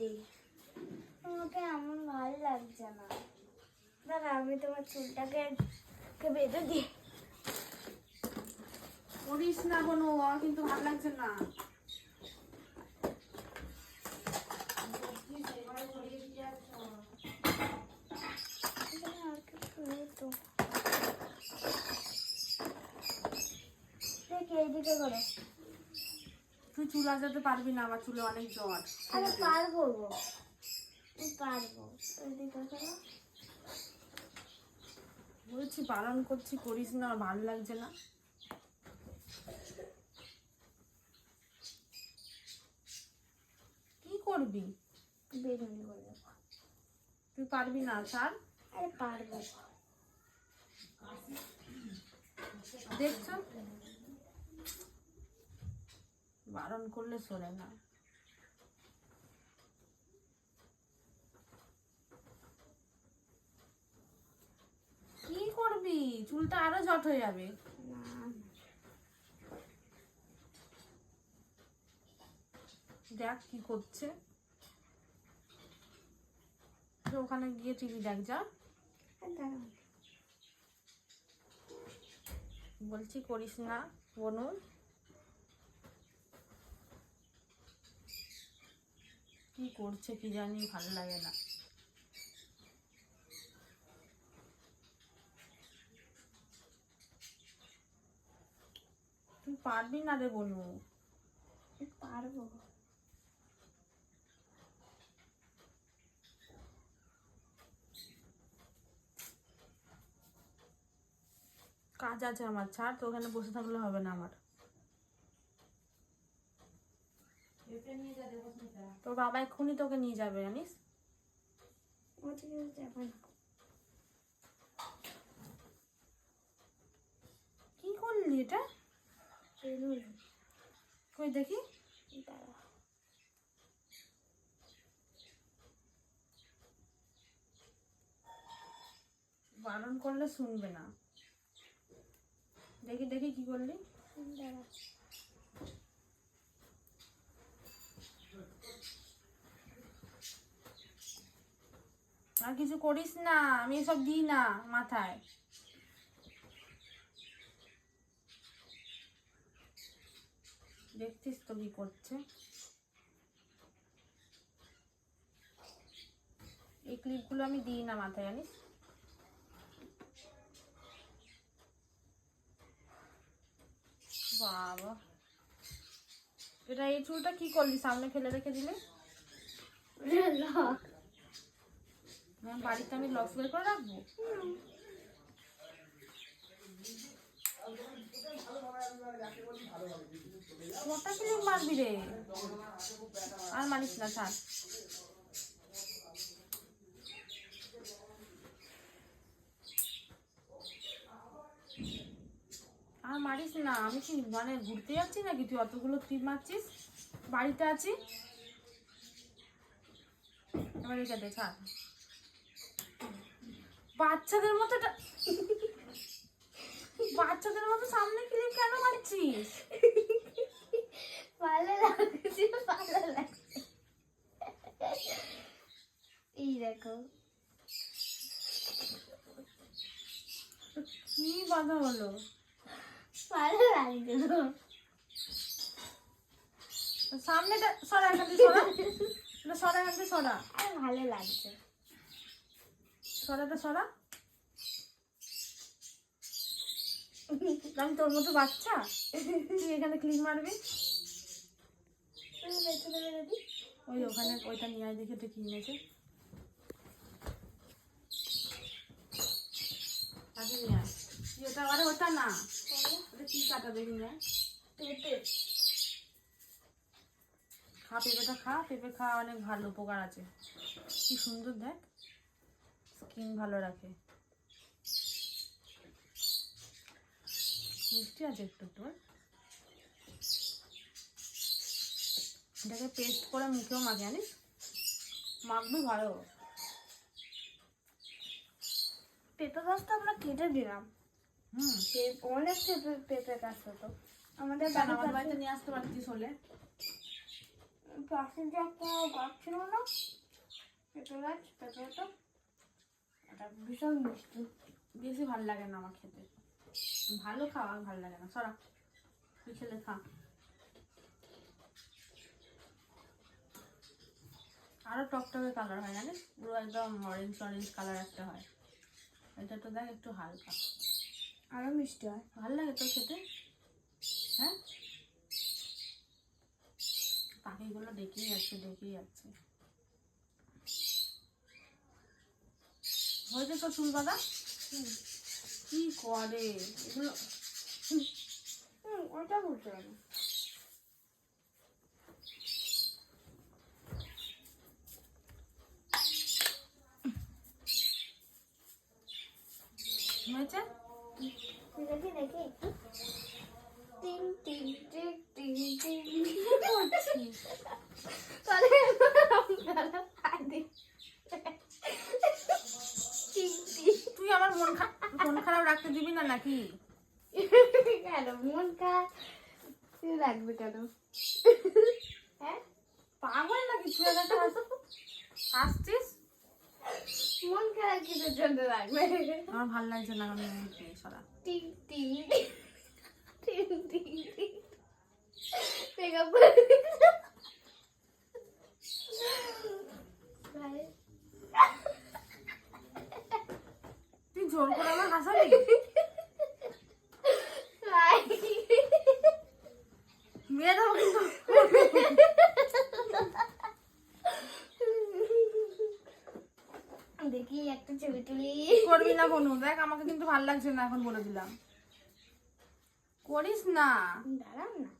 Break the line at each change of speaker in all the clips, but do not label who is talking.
দিই। আমাকে এমন ভালো লাগছে না। দাদা আমি তোমার চুলটাকে বেঁধে দিই।
করিস না কোনো আমার কিন্তু ভালো লাগছে না।
আর কিছু নেই তো দেখি এইদিকে করো।
তুই চুল আজাতে পারবি না আমার চুলে অনেক জ্বর।
আরে পারব গো। আমি পারব।
বলছি বারণ করছি করিস না ভালো লাগছে না। কি করবি?
বেগুনি
তুই পারবি না ছাড়।
আরে পারব
দেখছ? বারণ করলে শোনে না। কি করবি? চুলটা আরও জট হয়ে যাবে। দেখ কি করছে। ওখানে গিয়ে টিভি দেখ, যা। বলছি করিস না বনু কি করছে কি জানি ভালো লাগে না। তুই পারবি না রে বনু
পারব।
কাজ আছে আমার ছাড় তো ওখানে বসে থাকলে হবে না আমার। তোর বাবা এক্ষুনি তোকে নিয়ে যাবে, জানিস? কি করলি এটা? কই দেখি। বারণ করলে শুনবে না। দেখি দেখি কি করলি।
দাঁড়া
আর কিছু করিস না, আমি এসব দিই না মাথায়। দেখছিস তো কি করছে। এই ক্লিপগুলো আমি দিই না মাথায়, জানিস? বাবা। এটা এই চুলটা কি করলি, সামনে ফেলে রেখে দিলে? বাড়িতে আমি লক্স বের করে রাখব? কটা ক্লিপ মারবি রে? আর মানিস না ছাড় আর মারিস না, আমি কি মানে ঘুরতে যাচ্ছি নাকি? তুই অতগুলো ক্লিপ মারছিস? বাড়িতে আছি এবার এটা দে ছাড় বাচ্চাদের মতো বাচ্চাদের মতো সামনে ক্লিপ কেন মারছিস?
ভালো লাগছে ভালো লাগছে। এই দেখো।
কি বাধা হলো
ভালো লাগছে
সামনেটা সরা এখান থেকে সরা। সরা এখান থেকে সরা।
ভালো লাগছে।
সরাটা সরা। আমি তোর মতো বাচ্চা? তুই এখানে ক্লিপ মারবি? ওই ওখানে ওইটা নিয়ে আয় দেখে কি নিয়েছে আগে নিয়ে আয়। ওটা আরে ওটা না। ওটা কি কাটা দেখি নিয়ে
পেঁপে।
খা পেঁপেটা খা। পেঁপে খাওয়া অনেক ভালো উপকার আছে। কি সুন্দর দেখ। স্কিন ভালো রাখে। মিষ্টি আছে একটু একটু এটাকে পেস্ট করে মুখেও মাখে জানিস? মাখবি ভালো।
পেঁপে গাছটা আমরা কেটে দিলাম।
হুম।
অনেক পেঁপে পেঁপে গাছ হতো আমাদের
আমার বাড়িতে নিয়ে আসতে পারতিস হলে।
পাশে যে একটা গাছ ছিল না? পেঁপে গাছ পেঁপে তো এটা ভীষণ মিষ্টি।
বেশি ভালো লাগে না আমার খেতে। ভালো খাওয়া ভালো লাগে না। সরা তুই খেলে খা। আরও টকটকে কালার হয় জানিস? পুরো একদম অরেঞ্জ অরেঞ্জ কালার একটা হয়। এটা তো দেখ একটু হালকা।
আরও মিষ্টি হয়।
ভালো লাগে তোর খেতে। হ্যাঁ? পাখিগুলো দেখেই যাচ্ছে দেখেই যাচ্ছে। হয়েছে তো চুল বাঁধা? কি করে? এগুলো
ওটা বলতে হবে।
হয়েছে?
দেখি দেখি একটু। টিং টিং টিং টিং টিং তাহলে
রাখতে দিবি না নাকি?
কেন? মন খারাপ? লাগবে কেন? হ্যাঁ?
পাগল নাকি? তুই একটা হাসছিস
মন খারাপ কিসের জন্য লাগবে
আমার ভালো লাগছে না আমি সরা।
টিং টিং টিং টিং টিং। মেকআপ
তুই জোর করে আমার হাসাবি? মেয়ে কিন্তু।
দেখি একটা ছবি তুলি।
করবি না বনু? দেখ আমাকে কিন্তু ভালো লাগছে না এখন বলে দিলাম। করিস না।
দাঁড়ান না।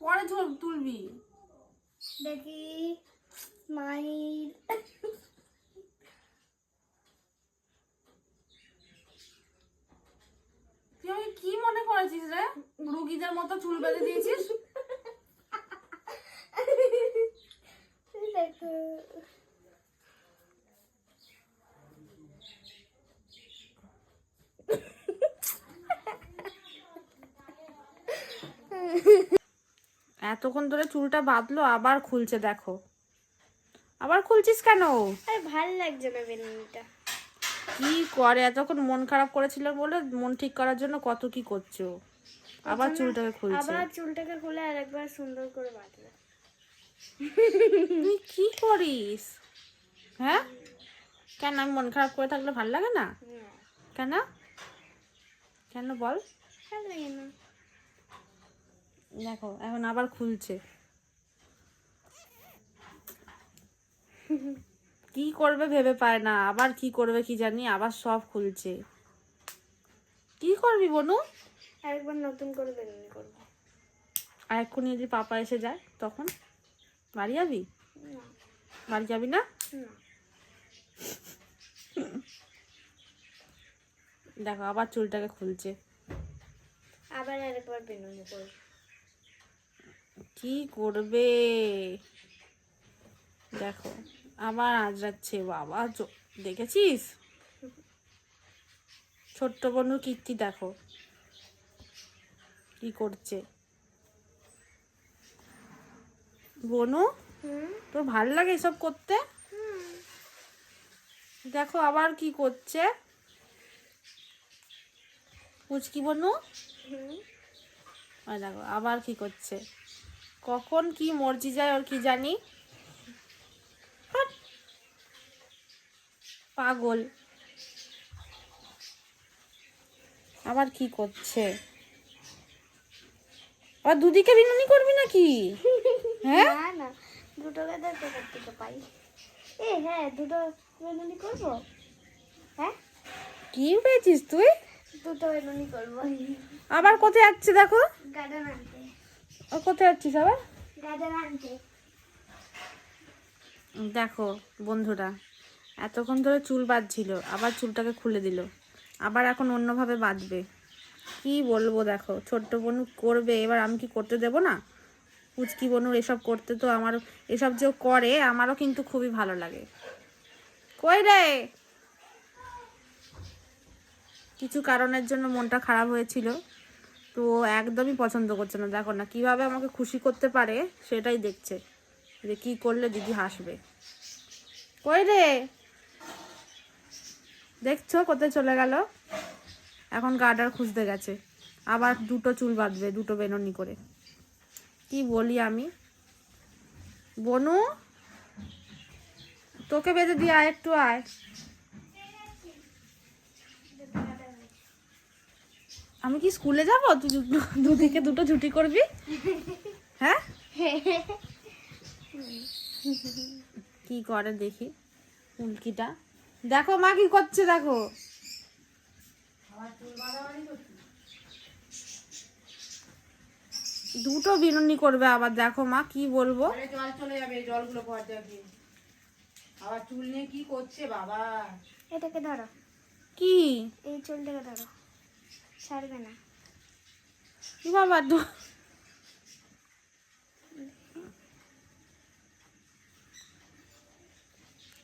পরে তুলবি।
দেখি স্মাইল
তুই কি মনে করেছিস রে? রুগীদের মতো চুল বেঁধে দিয়েছিস? এতক্ষণ ধরে চুলটা বাঁধলো আবার খুলছে দেখো। আবার খুলছিস কেন?
আরে ভালো লাগছে না বেলুনটা।
কি করে? এতক্ষণ মন খারাপ করেছিল বলে মন ঠিক করার জন্য কত কি করছ? আবার চুলটাকে খুলছে।
আবার চুলটাকে খুলে আরেকবার সুন্দর করে বাঁধবে।
তুই কি করিস? হ্যাঁ? কেন? আমি মন খারাপ করে থাকলে ভালো লাগে না? কেন? কেন বল? দেখো এখন আবার খুলছে। কি করবে ভেবে পায় না আবার কি করবে কি জানি আবার সব খুলছে। কি করবি বনু?
আরেকবার নতুন করে বেলুন করব।
আর এক্ষুনি যদি পাপা এসে যায় তখন বাড়ি যাবি?
না।
বাড়ি যাবি না?
না।
দেখো আবার চুলটাকে খুলছে।
আবার আরেকবার বেলুন করব।
কি করবে? দেখো। আবার আজরাচ্ছে বাবা দেখেছিস? ছোট্ট বনুর কীর্তি দেখো কি করছে। বনু তোর ভালো লাগে এসব করতে? দেখো আবার কি করছে। পুচকি বনু? দেখো আবার কি করছে। কখন কি মর্জি যায় ওর কি জানি। পাগল। আবার কি করছে? আর দুদিকে বিনুনি করবি নাকি? হ্যাঁ?
না না দুটো গাদার পেপার থেকে পাই। এ হ্যাঁ দুটো বেলুনি করব? হ্যাঁ?
কি পেয়েছিস তুই?
দুটো বেলুনি করব।
আবার কোথায় যাচ্ছে দেখো?
গার্ডেন আনতে।
ও কোথায় যাচ্ছিস আবার?
গার্ডেন আনতে।
দেখো বন্ধুরা এতক্ষণ ধরে চুল বাঁধছিল, আবার চুলটাকে খুলে দিল। আবার এখন অন্যভাবে বাঁধবে। কি বলব দেখো, ছোট্ট বনু করবে, এবার আমি কি করতে দেব না? পুচকি বনুর এসব করতে তো আমার, এসব যে করে, আমারও কিন্তু খুবই ভালো লাগে। কই রে? কিছু কারণের জন্য মনটা খারাপ হয়েছিল, তো একদমই পছন্দ করছে না। দেখো না, কীভাবে আমাকে খুশি করতে পারে, সেটাই দেখছে। যে কি করলে দিদি হাসবে। কই রে? দেখছ কোথায় চলে গেল? এখন গার্ডার খুঁজতে গেছে। আবার দুটো চুল বাঁধবে দুটো বেননি করে। কি বলি আমি? বনু তোকে বেঁধে দিয়ে আয় একটু আয়। আমি কি স্কুলে যাব? তুই দুদিকে দুটো ছুটি করবি? হ্যাঁ। কি করে দেখি? উল্কিটা। দেখো মা কি করছে দেখো। দুটো বিনুনি করবে আবার দেখো মা কি বলব।
জল চলে যাবে এই জলগুলো যাবে আবার চুল নিয়ে কি করছে বাবা?
এটাকে ধরো।
কি?
এই চুলটাকে ধরো। ছাড়বে না।
কি বাবা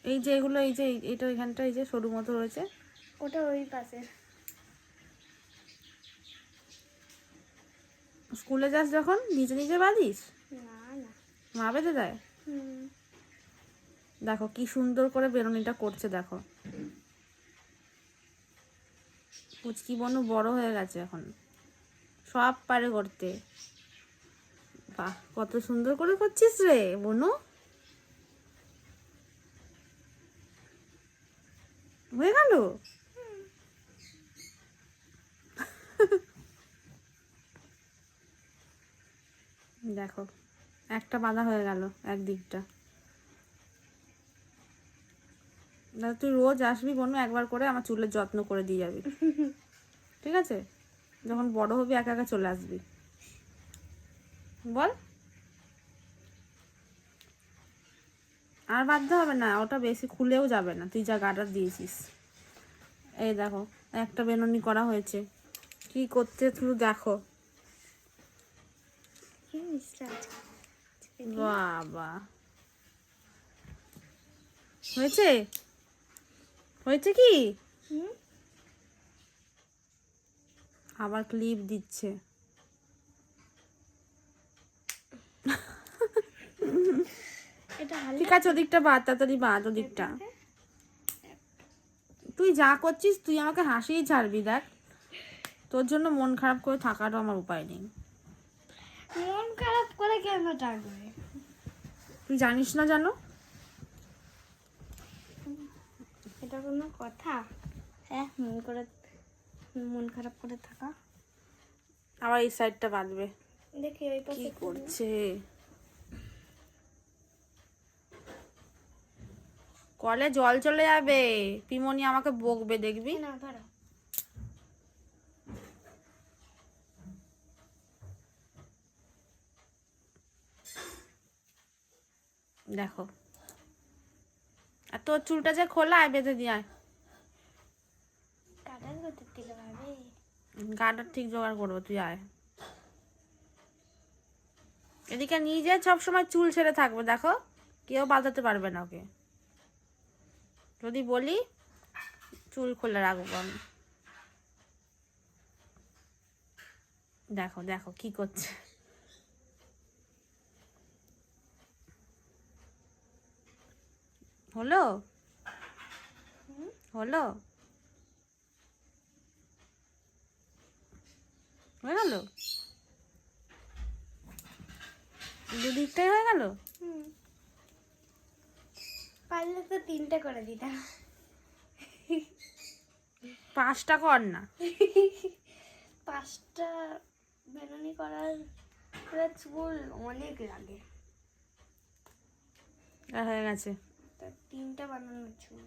এই যে এগুলো এই যে এইটা এখানটা এই যে সরু মতো রয়েছে।
ওটা ওই পাশে
স্কুলে যাস যখন নিজে নিজে বাঁধিস?
না না।
মা বেঁধে দেয়? দেখো কি সুন্দর করে বেরোনিটা করছে দেখো। পুচকি বনু বড় হয়ে গেছে এখন। সব পারে করতে বাহ কত সুন্দর করে করছিস রে বনু। হয়ে গেল? দেখো, একটা বাঁধা হয়ে গেল একদিকটা। দাদা তুই রোজ আসবি বনু, একবার করে আমার চুলের যত্ন করে দিয়ে যাবি। ঠিক আছে? যখন বড় হবি, একা একা চলে আসবি। বল। আর বাধ্য হবে না ওটা বেশি খুলেও যাবে না। তুই যা গাডার দিয়েছিস। এই দেখো একটা বেননি করা হয়েছে। কি করতে শুধু দেখো। বাবা। হয়েছে? হয়েছে কি? আবার ক্লিপ দিচ্ছে
এটা ভালো
ঠিক আছে ওদিকটা বাদ তাড়াতাড়ি বাদ ওদিকটা। তুই যা করছিস তুই আমাকে হাসিই ছাড়বি দেখ। তোর জন্য মন খারাপ করে থাকারও আমার উপায় নেই।
মন খারাপ করে কেন থাকবে?
তুই জানিস না জানো?
এটা কোনো কথা? হ্যাঁ মন করে মন খারাপ করে থাকা।
আবার এই সাইডটা বাঁধবে।
দেখি ওই
কি করছে? কলে জল চলে যাবে। পিমনি আমাকে বকবে দেখবি?
না ধরো।
দেখো। আর তোর চুলটা যে খোলা বেঁধে দিয়ে আয়।
কাটার করতে থেকে ভাবে
গাটা ঠিক জোগাড় করব তুই আয়। এদিকে নিজে সব সময় চুল ছেড়ে থাকবে দেখো। কেউ বাঁধাতে পারবে না ওকে। যদি বলি, চুল খোলা রাখব আমি। দেখো দেখো কি করছে। হলো? হলো? হয়ে গেল? দুদিকটাই হয়ে গেল?
হুম। পারলে তো তিনটে করে দিতাম।
পাঁচটা কর না।
পাঁচটা বেনানি করার চুল অনেক লাগে।
হয়ে গেছে।
তা তিনটা বানানোর চুল।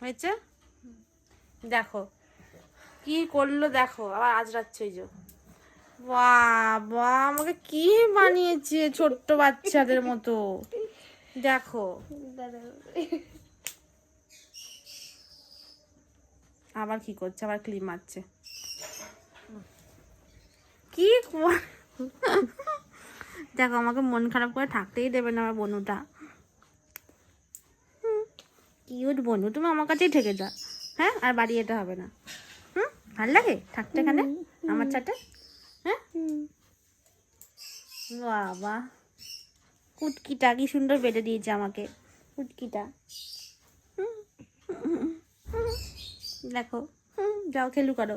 হয়েছে? দেখো কি করল দেখো আবার আজ ওই যে। বাবা আমাকে কি বানিয়েছে ছোট্ট বাচ্চাদের মতো? দেখো। আবার কি করছে? আবার ক্লিপ মারছে। কি দেখো আমাকে মন খারাপ করে থাকতেই দেবে না আমার বনুটা। কিউট বনু তুমি আমার কাছেই থেকে যা হ্যাঁ আর বাড়ি যেতে হবে না। হুম ভালো লাগে থাকতে এখানে? আমার চাটে হ্যাঁ? বাবা। কুটকিটা কি সুন্দর বেঁধে দিয়েছে আমাকে কুটকিটা। দেখো যাও খেলু করো।